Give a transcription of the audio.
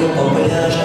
Погляж